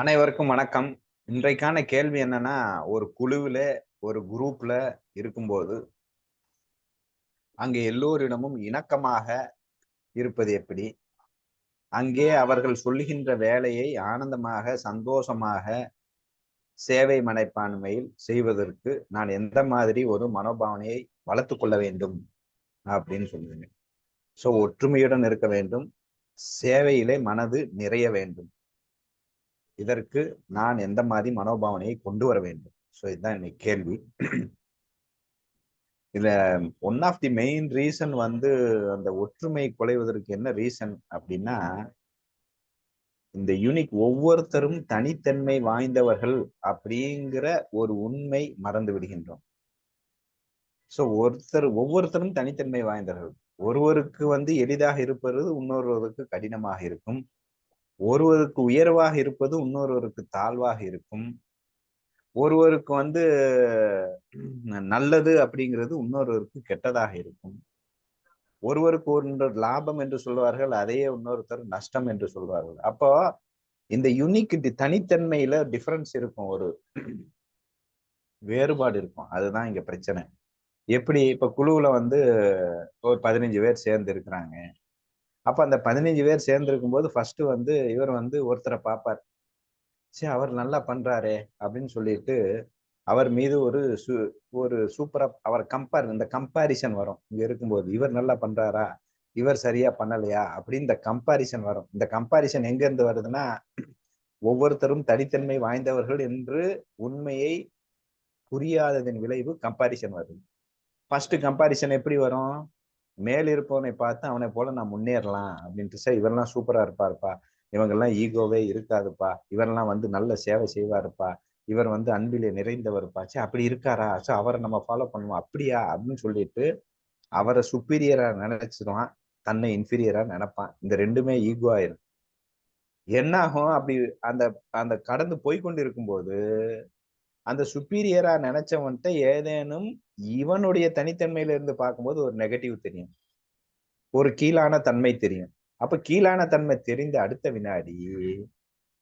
அனைவருக்கும் வணக்கம். இன்றைக்கான கேள்வி என்னன்னா ஒரு குழுவில் ஒரு குரூப்ல இருக்கும்போது அங்கே எல்லோரிடமும் இணக்கமாக இருப்பது எப்படி? அங்கே அவர்கள் சொல்லுகின்ற வேலையை ஆனந்தமாக சந்தோஷமாக சேவை மனைப்பான்மையில் செய்வதற்கு நான் எந்த மாதிரி ஒரு மனோபாவனையை வளர்த்து கொள்ள வேண்டும் அப்படின்னு சொல்லுங்க ஸோ ஒற்றுமையுடன் இருக்க வேண்டும். சேவையிலே மனது நிறைய வேண்டும். இதற்கு நான் எந்த மாதிரி மனோபாவனையை கொண்டு வர வேண்டும்? ஸோ இதுதான் இன்னைக்கு கேள்வி. இதுல one of the main reason வந்து அந்த ஒற்றுமை குலைவதற்கு என்ன ரீசன் அப்படின்னா இந்த யூனிக் ஒவ்வொருத்தரும் தனித்தன்மை வாய்ந்தவர்கள் அப்படிங்கிற ஒரு உண்மை மறந்து விடுகின்றோம். ஸோ ஒருத்தர் ஒவ்வொருத்தரும் தனித்தன்மை வாய்ந்தவர்கள். ஒருவருக்கு வந்து எளிதாக இருப்பது இன்னொருவருக்கு கடினமாக இருக்கும். ஒருவருக்கு உயர்வாக இருப்பது இன்னொருவருக்கு தாழ்வாக இருக்கும். ஒருவருக்கு வந்து நல்லது அப்படிங்கிறது இன்னொருவருக்கு கெட்டதாக இருக்கும். ஒருவருக்கு ஒன்று லாபம் என்று சொல்வார்கள் அதையே இன்னொருத்தர் நஷ்டம் என்று சொல்வார்கள். அப்போ இந்த யுனிக் தனித்தன்மையில டிஃபரன்ஸ் இருக்கும் ஒரு வேறுபாடு இருக்கும். அதுதான் இங்க பிரச்சனை. எப்படி இப்ப குழுவுல வந்து ஒரு பதினஞ்சு பேர் சேர்ந்து இருக்கிறாங்க. அப்ப அந்த பதினஞ்சு பேர் சேர்ந்துருக்கும் போது ஃபர்ஸ்ட் வந்து இவர் வந்து ஒருத்தரை பார்ப்பார். சரி அவர் நல்லா பண்றாரே அப்படின்னு சொல்லிட்டு அவர் மீது ஒரு சு ஒரு சூப்பரா அவர் கம்பேர் இந்த கம்பாரிசன் வரும். இங்க இருக்கும்போது இவர் நல்லா பண்றாரா? இவர் சரியா பண்ணலையா? அப்படின்னு இந்த கம்பாரிசன் வரும். இந்த கம்பாரிசன் எங்க இருந்து வருதுன்னா ஒவ்வொருத்தரும் தனித்தன்மை வாய்ந்தவர்கள் என்று உண்மையை புரியாததன் விளைவு கம்பாரிசன் வருது. ஃபர்ஸ்ட் கம்பாரிசன் எப்படி வரும்? மேல் இருப்பவனை பார்த்து அவனை போல நான் முன்னேறலாம் அப்படின்ட்டு சார் இவரெல்லாம் சூப்பரா இருப்பாருப்பா. இவங்கெல்லாம் ஈகோவே இருக்காதுப்பா. இவரெல்லாம் வந்து நல்ல சேவை செய்வாருப்பா. இவர் வந்து அன்பிலே நிறைந்தவர்ப்பா. சே அப்படி இருக்காரா? சோ அவரை நம்ம ஃபாலோ பண்ணுவோம். அப்படியா? அப்படின்னு சொல்லிட்டு அவரை சுப்பீரியரா நினைச்சிருவான். தன்னை இன்ஃபீரியரா நினைப்பான். இந்த ரெண்டுமே ஈகோ ஆயிரும். என்ன ஆகும் அப்படி அந்த அந்த கடந்து போய்கொண்டு இருக்கும்போது அந்த சுப்பீரியரா நினைச்சவன்ட்ட ஏதேனும் இவனுடைய தனித்தன்மையில இருந்து பார்க்கும்போது ஒரு நெகட்டிவ் தெரியும். ஒரு கீழான தன்மை தெரியும். அப்ப கீழான தன்மை தெரிந்த அடுத்த வினாடி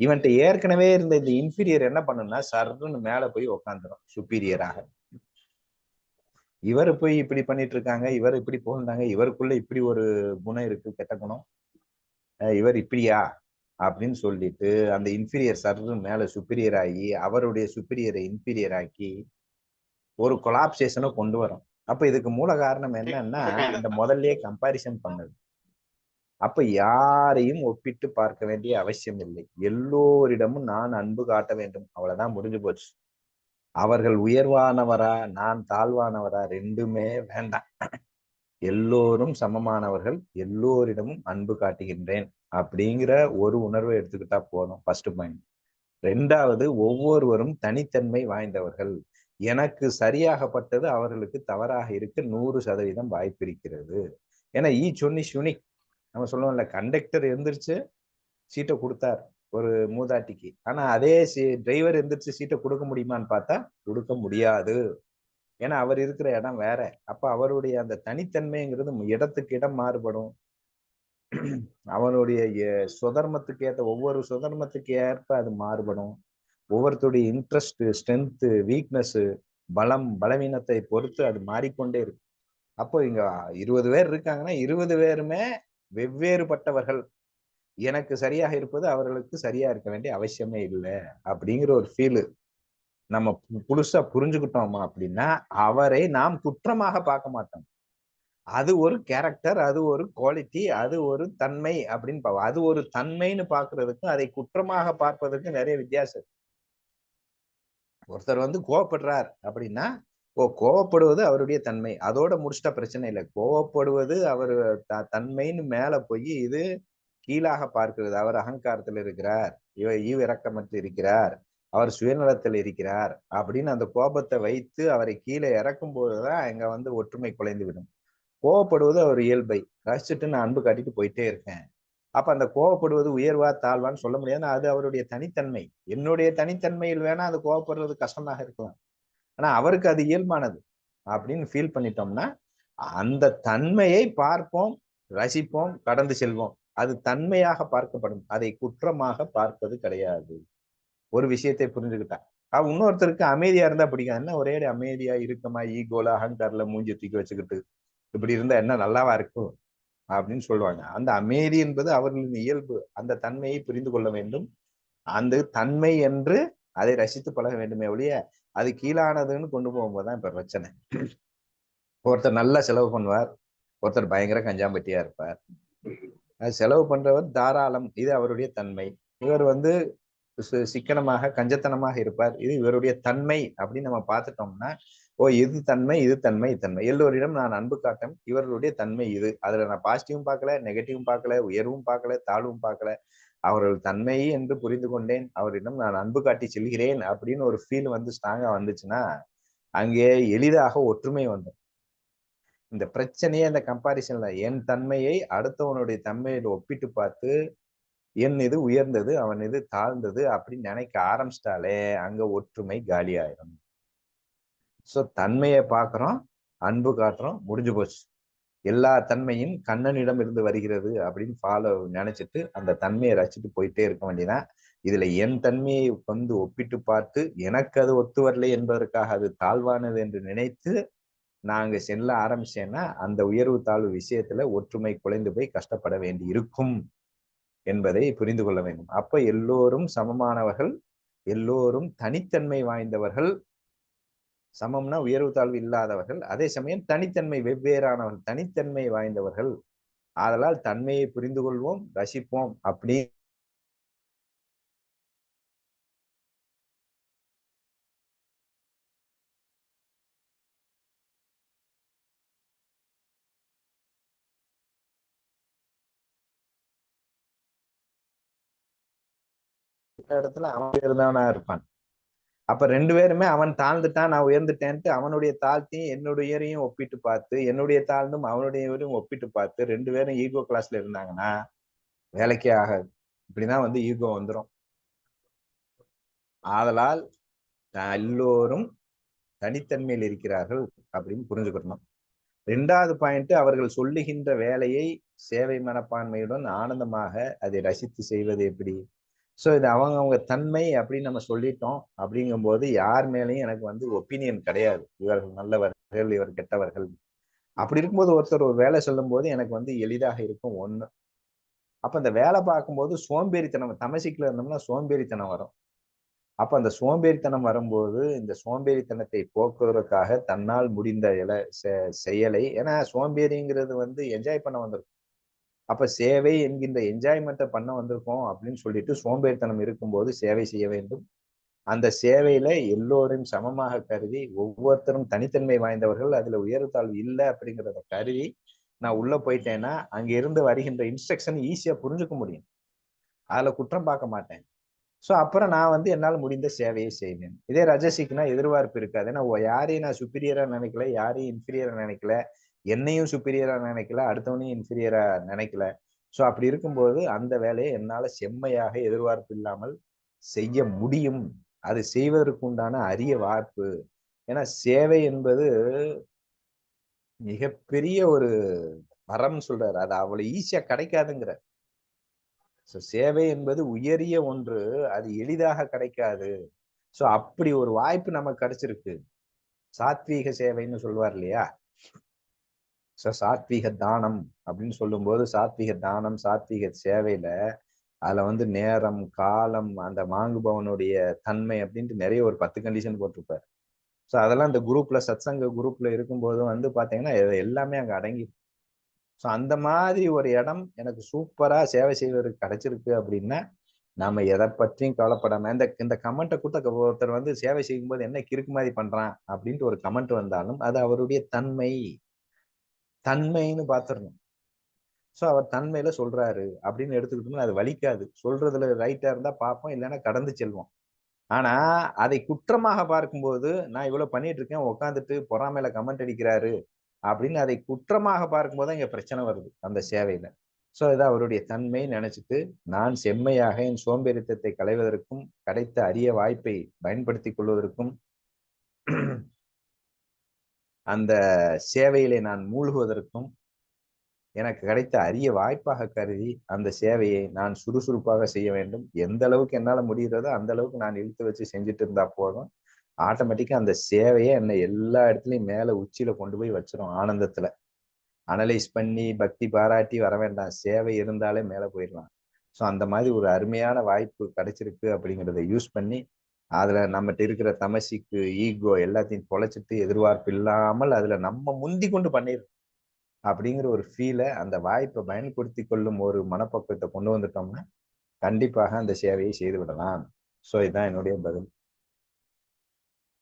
இவன்கிட்ட ஏற்கனவே இருந்த இந்த இன்ஃபீரியர் என்ன பண்ணும்னா சர்ன்னு மேல போய் உக்காந்துரும் சுப்பீரியராக இவர் போய் இப்படி பண்ணிட்டு இருக்காங்க இவர் இப்படி போயிருந்தாங்க இவருக்குள்ள இப்படி ஒரு குணம் இருக்கு கெட்ட குணம். இவர் இப்படியா? அப்படின்னு சொல்லிட்டு அந்த இன்ஃபீரியர் சர்ன்னு மேல சுப்பீரியர் ஆகி அவருடைய சுப்பீரியரை இன்ஃபீரியர் ஆக்கி ஒரு கொலாப்சேஷனை கொண்டு வரும். அப்ப இதுக்கு மூல காரணம் என்னன்னா இந்த முதல்லயே கம்பாரிசன் பண்ணது. அப்ப யாரையும் ஒப்பிட்டு பார்க்க வேண்டிய அவசியம் இல்லை. எல்லோரிடமும் நான் அன்பு காட்ட வேண்டும். அவ்வளவுதான் முடிஞ்சு போச்சு. அவர்கள் உயர்வானவரா நான் தாழ்வானவரா ரெண்டுமே வேண்டாம். எல்லோரும் சமமானவர்கள். எல்லோரிடமும் அன்பு காட்டுகின்றேன் அப்படிங்கிற ஒரு உணர்வை எடுத்துக்கிட்டா போதும். ஃபர்ஸ்ட் பாயிண்ட் ரெண்டாவது ஒவ்வொருவரும் தனித்தன்மை வாய்ந்தவர்கள். எனக்கு சரியாகப்பட்டது அவர்களுக்கு தவறாக இருக்க நூறு சதவீதம் வாய்ப்பு இருக்கிறது. ஏன்னா ஈச் ஒன் இஸ் யூனிக் நம்ம சொல்லுவோம்ல கண்டக்டர் எந்திரிச்சு சீட்டை கொடுத்தார் ஒரு மூதாட்டிக்கு. ஆனா அதே டிரைவர் எந்திரிச்சு சீட்டை கொடுக்க முடியுமான்னு பார்த்தா கொடுக்க முடியாது. ஏன்னா அவர் இருக்கிற இடம் வேற. அப்ப அவருடைய அந்த தனித்தன்மைங்கிறது இடத்துக்கு இடம் மாறுபடும். அவனுடைய சுதர்மத்துக்கு ஏற்ற ஒவ்வொரு சுதர்மத்துக்கு ஏற்ப அது மாறுபடும். ஒவ்வொருத்தருடைய இன்ட்ரெஸ்ட் ஸ்ட்ரென்த்து வீக்னஸ் பலம் பலவீனத்தை பொறுத்து அது மாறிக்கொண்டே இருக்கு அப்போ இங்க இருபது பேர் இருக்காங்கன்னா இருபது பேருமே வெவ்வேறுபட்டவர்கள். எனக்கு சரியாக இருப்பது அவர்களுக்கு சரியா இருக்க வேண்டிய அவசியமே இல்லை அப்படிங்கிற ஒரு ஃபீலு நம்ம புதுசா புரிஞ்சுக்கிட்டோமா அப்படின்னா அவரை நாம் குற்றமாக பார்க்க மாட்டோம். அது ஒரு கேரக்டர் அது ஒரு குவாலிட்டி அது ஒரு தன்மை அப்படின்னு அது ஒரு தன்மைன்னு பாக்குறதுக்கும் அதை குற்றமாக பார்ப்பதற்கும் நிறைய வித்தியாசம் ஒருத்தர் வந்து கோவப்படுறார் அப்படின்னா ஓ கோவப்படுவது அவருடைய தன்மை. அதோட முடிச்சிட்டா பிரச்சனை இல்லை. கோவப்படுவது அவர் த தன்மைன்னு மேல போய் இது கீழாக பார்க்கிறது. அவர் அகங்காரத்தில் இருக்கிறார். இவ ஈவ் இறக்கமற்று இருக்கிறார். அவர் சுயநலத்தில் இருக்கிறார் அப்படின்னு அந்த கோபத்தை வைத்து அவரை கீழே இறக்கும் போதுதான் அங்க வந்து ஒற்றுமை குலைந்து விடும். கோவப்படுவது அவர் இயல்பை. ரசிச்சுட்டு நான் அன்பு காட்டிட்டு போயிட்டே இருக்கேன். அப்ப அந்த கோவப்படுவது உயர்வா தாழ்வான்னு சொல்ல முடியாது. அது அவருடைய தனித்தன்மை. என்னுடைய தனித்தன்மையில் வேணா அது கோவப்படுறது கஷ்டமாக இருக்கலாம். ஆனா அவருக்கு அது இயல்பானது அப்படின்னு ஃபீல் பண்ணிட்டோம்னா அந்த தன்மையை பார்ப்போம் ரசிப்போம் கடந்து செல்வோம். அது தன்மையாக பார்க்கப்படும். அதை குற்றமாக பார்ப்பது கிடையாது. ஒரு விஷயத்தை புரிஞ்சுக்கிட்டா. அவ இன்னொருத்தருக்கு அமைதியா இருந்தா பிடிக்கும் என்ன ஒரே அமைதியா இருக்கமா ஈகோல அகங்காரில் மூஞ்சி தூக்கி வச்சுக்கிட்டு இப்படி இருந்தா என்ன நல்லாவா இருக்கும்? அப்படின்னு சொல்லுவாங்க. அந்த அமைதி என்பது அவர்களின் இயல்பு. அந்த தன்மையை புரிந்து கொள்ள வேண்டும். அந்த தன்மை என்று அதை ரசித்து பழக வேண்டுமே ஒழிய அது கீழானதுன்னு கொண்டு போகும்போதுதான் இப்ப பிரச்சனை. ஒருத்தர் நல்லா செலவு பண்ணுவார். ஒருத்தர் பயங்கர கஞ்சாம்பட்டியா இருப்பார். செலவு பண்றவர் தாராளம். இது அவருடைய தன்மை. இவர் வந்து சிக்கனமாக கஞ்சத்தனமாக இருப்பார். இது இவருடைய தன்மை அப்படின்னு நம்ம பார்த்துட்டோம்னா ஓ இது தன்மை இது தன்மை தன்மை. எல்லோரிடம் நான் அன்பு காட்டேன் இவர்களுடைய தன்மை இது. அதுல நான் பாசிட்டிவும் பார்க்கல நெகட்டிவும் பார்க்கல உயர்வும் பார்க்கல தாழ்வும் பார்க்கல. அவர்கள் தன்மை என்று புரிந்து கொண்டேன். அவரிடம் நான் அன்பு காட்டி செல்கிறேன் அப்படின்னு ஒரு ஃபீல் வந்து ஸ்ட்ராங்கா வந்துச்சுன்னா அங்கே எளிதாக ஒற்றுமை வந்துடும். இந்த பிரச்சனையே அந்த கம்பாரிசன்ல என் தன்மையை அடுத்தவனுடைய தன்மையில ஒப்பிட்டு பார்த்து என் இது உயர்ந்தது அவன் இது தாழ்ந்தது அப்படின்னு நினைக்க ஆரம்பிச்சிட்டாலே அங்க ஒற்றுமை காலி ஆயிரும் சோ தன்மையை பாக்குறோம் அன்பு காட்டுறோம் முடிஞ்சு போச்சு. எல்லா தன்மையும் கண்ணனிடம் இருந்து வருகிறது அப்படின்னு ஃபாலோ நினைச்சிட்டு அந்த தன்மையை ரசிச்சுட்டு போயிட்டே இருக்க வேண்டியதான் இதுல என் தன்மையை வந்து ஒப்பிட்டு பார்த்து எனக்கு அது ஒத்து வரலை என்பதற்காக அது தாழ்வானது என்று நினைத்து நாங்க செல்ல ஆரம்பிச்சேன்னா அந்த உயர்வு தாழ்வு விஷயத்துல ஒற்றுமை குலைந்து போய் கஷ்டப்பட வேண்டி இருக்கும் என்பதை புரிந்து கொள்ள வேண்டும். அப்ப எல்லோரும் சமமானவர்கள் எல்லோரும் தனித்தன்மை வாய்ந்தவர்கள் சமம்னா உயர்வு தாழ்வு இல்லாதவர்கள் அதே சமயம் தனித்தன்மை வெவ்வேறானவர்கள் தனித்தன்மை வாய்ந்தவர்கள். ஆதலால் தன்மையை புரிந்து கொள்வோம் ரசிப்போம் அப்படி இடத்துல அவன் உயர்ந்தவனா இருப்பான். அப்ப ரெண்டு பேருமே அவன் தாழ்ந்துட்டான் நான் உயர்ந்துட்டேன்ட்டு அவனுடைய தாழ்த்தையும் என்னுடைய உயரையும் ஒப்பிட்டு பார்த்து என்னுடைய தாழ்ந்தும் அவனுடைய உயரையும் ஒப்பிட்டு பார்த்து ரெண்டு பேரும் ஈகோ கிளாஸ்ல இருந்தாங்கன்னா வேலைக்கே ஆகாது. இப்படிதான் வந்து ஈகோ வந்துடும் ஆதலால் எல்லோரும் தனித்தன்மையில் இருக்கிறார்கள் அப்படின்னு புரிஞ்சுக்கணும். ரெண்டாவது பாயிண்ட் அவர்கள் சொல்லுகின்ற வேலையை சேவை மனப்பான்மையுடன் ஆனந்தமாக அதை ரசித்து செய்வது எப்படி? ஸோ இது அவங்க அவங்க தன்மை அப்படின்னு நம்ம சொல்லிட்டோம். அப்படிங்கும்போது யார் மேலேயும் எனக்கு வந்து ஒப்பீனியன் கிடையாது. இவர்கள் நல்லவர்கள் இவர் கெட்டவர்கள். அப்படி இருக்கும்போது ஒருத்தர் ஒரு வேலை சொல்லும் போது எனக்கு வந்து எளிதாக இருக்கும் ஒண்ணு. அப்ப அந்த வேலை பார்க்கும்போது சோம்பேறித்தனம் தமசிக்கல இருந்தோம்னா சோம்பேறித்தனம் வரும். அப்ப அந்த சோம்பேறித்தனம் வரும்போது இந்த சோம்பேறித்தனத்தை போக்குவதற்காக தன்னால் முடிந்த இல செயலை ஏன்னா சோம்பேறிங்கிறது வந்து என்ஜாய் பண்ண வந்திருக்கும். அப்ப சேவை என்கின்ற என்ஜாய்மெண்ட்டை பண்ண வந்திருக்கோம் அப்படின்னு சொல்லிட்டு சோம்பேறித்தனம் இருக்கும்போது சேவை செய்ய வேண்டும். அந்த சேவையில எல்லோரும் சமமாக கருதி ஒவ்வொருத்தரும் தனித்தன்மை வாய்ந்தவர்கள் அதுல உயர்த்தாழ்வு இல்லை அப்படிங்கிறத கருதி நான் உள்ள போயிட்டேன்னா அங்க இருந்து வருகின்ற இன்ஸ்ட்ரக்ஷன் ஈஸியா புரிஞ்சுக்க முடியும். அதுல குற்றம் பார்க்க மாட்டேன். ஸோ அப்புறம் நான் வந்து என்னால் முடிந்த சேவையை செய்வேன். இதே ரஜசிக்குனா எதிர்பார்ப்பு இருக்காது. ஏன்னா யாரையும் நான் சுப்பீரியரா நினைக்கல யாரையும் இன்ஃபீரியரா நினைக்கல. என்னையும் சுப்பீரியரா நினைக்கல அடுத்தவனையும் இன்ஃபீரியரா நினைக்கல. ஸோ அப்படி இருக்கும்போது அந்த வேலையை என்னால செம்மையாக எதிர்பார்ப்பு இல்லாமல் செய்ய முடியும். அது செய்வதற்கு உண்டான அரிய வாய்ப்பு. ஏன்னா சேவை என்பது மிகப்பெரிய ஒரு வரம் சொல்றாரு. அது அவ்வளவு ஈஸியா கிடைக்காதுங்கிற. ஸோ சேவை என்பது உயரிய ஒன்று அது எளிதாக கிடைக்காது. ஸோ அப்படி ஒரு வாய்ப்பு நமக்கு கிடைச்சிருக்கு. சாத்வீக சேவைன்னு சொல்லுவார் இல்லையா? ஸோ சாத்வீக தானம் அப்படின்னு சொல்லும்போது சாத்வீக தானம் சாத்வீக சேவையில அதுல வந்து நேரம் காலம் அந்த வாங்குபவனுடைய தன்மை அப்படின்ட்டு நிறைய ஒரு பத்து கண்டிஷன் போட்டிருப்பாரு. ஸோ அதெல்லாம் அந்த குரூப்ல சத்சங்க குரூப்ல இருக்கும்போது வந்து பாத்தீங்கன்னா எல்லாமே அங்க அடங்கி ஸோ அந்த மாதிரி ஒரு இடம் எனக்கு சூப்பரா சேவை செய்வதற்கு கிடைச்சிருக்கு அப்படின்னா நாம எதை பற்றியும் கவலைப்படாம இந்த இந்த கமெண்ட்டை கொடுத்த ஒருத்தர் வந்து சேவை செய்யும்போது என்ன கிறுக்கு மாதிரி பண்றான் அப்படின்ட்டு ஒரு கமெண்ட் வந்தாலும் அது அவருடைய தன்மை. தன்மைன்னு பார்த்துடணும் ஸோ அவர் தன்மையில சொல்றாரு அப்படின்னு எடுத்துக்கிட்டோம்னா அது வலிக்காது. சொல்றதுல ரைட்டா இருந்தா பார்ப்போம் இல்லைன்னா கடந்து செல்வோம். ஆனா அதை குற்றமாக பார்க்கும்போது நான் இவ்வளவு பண்ணிட்டு இருக்கேன் உட்காந்துட்டு பொறாமையில கமெண்ட் அடிக்கிறாரு அப்படின்னு அதை குற்றமாக பார்க்கும்போது இங்க பிரச்சனை வருது அந்த சேவையில. ஸோ இது அவருடைய தன்மை நினைச்சிட்டு நான் செம்மையாக என் சோம்பேறித்தத்தை களைவதற்கும் கிடைத்த அரிய வாய்ப்பை பயன்படுத்தி கொள்வதற்கும் அந்த சேவையிலே நான் மூழ்குவதற்கும் எனக்கு கிடைத்த அரிய வாய்ப்பாக கருதி அந்த சேவையை நான் சுறுசுறுப்பாக செய்ய வேண்டும். எந்த அளவுக்கு என்னால் முடிகிறதோ அந்த அளவுக்கு நான் இழுத்து வச்சு செஞ்சுட்டு இருந்தா போதும். ஆட்டோமேட்டிக்காக அந்த சேவையே என்னை எல்லா இடத்துலையும் மேலே உச்சியில் கொண்டு போய் வச்சிரும் ஆனந்தத்தில். அனலைஸ் பண்ணி பக்தி பாராட்டி வர வேண்டாம். சேவை இருந்தாலே மேலே போயிடலாம். ஸோ அந்த மாதிரி ஒரு அருமையான வாய்ப்பு கிடைச்சிருக்கு அப்படிங்கிறத யூஸ் பண்ணி அதுல நம்மகிட்ட இருக்கிற தமசிக்கு ஈகோ எல்லாத்தையும் தொலைச்சிட்டு எதிர்பார்ப்பு இல்லாமல் அதுல நம்ம முந்தி கொண்டு பண்ணிடணும் அப்படிங்கிற ஒரு ஃபீலை அந்த வாய்ப்பை பயன்படுத்தி கொள்ளும் ஒரு மனப்பக்குவத்தை கொண்டு வந்துட்டோம்னா கண்டிப்பாக அந்த சேவையை செய்து விடலாம். ஸோ இதுதான் என்னுடைய பதில்.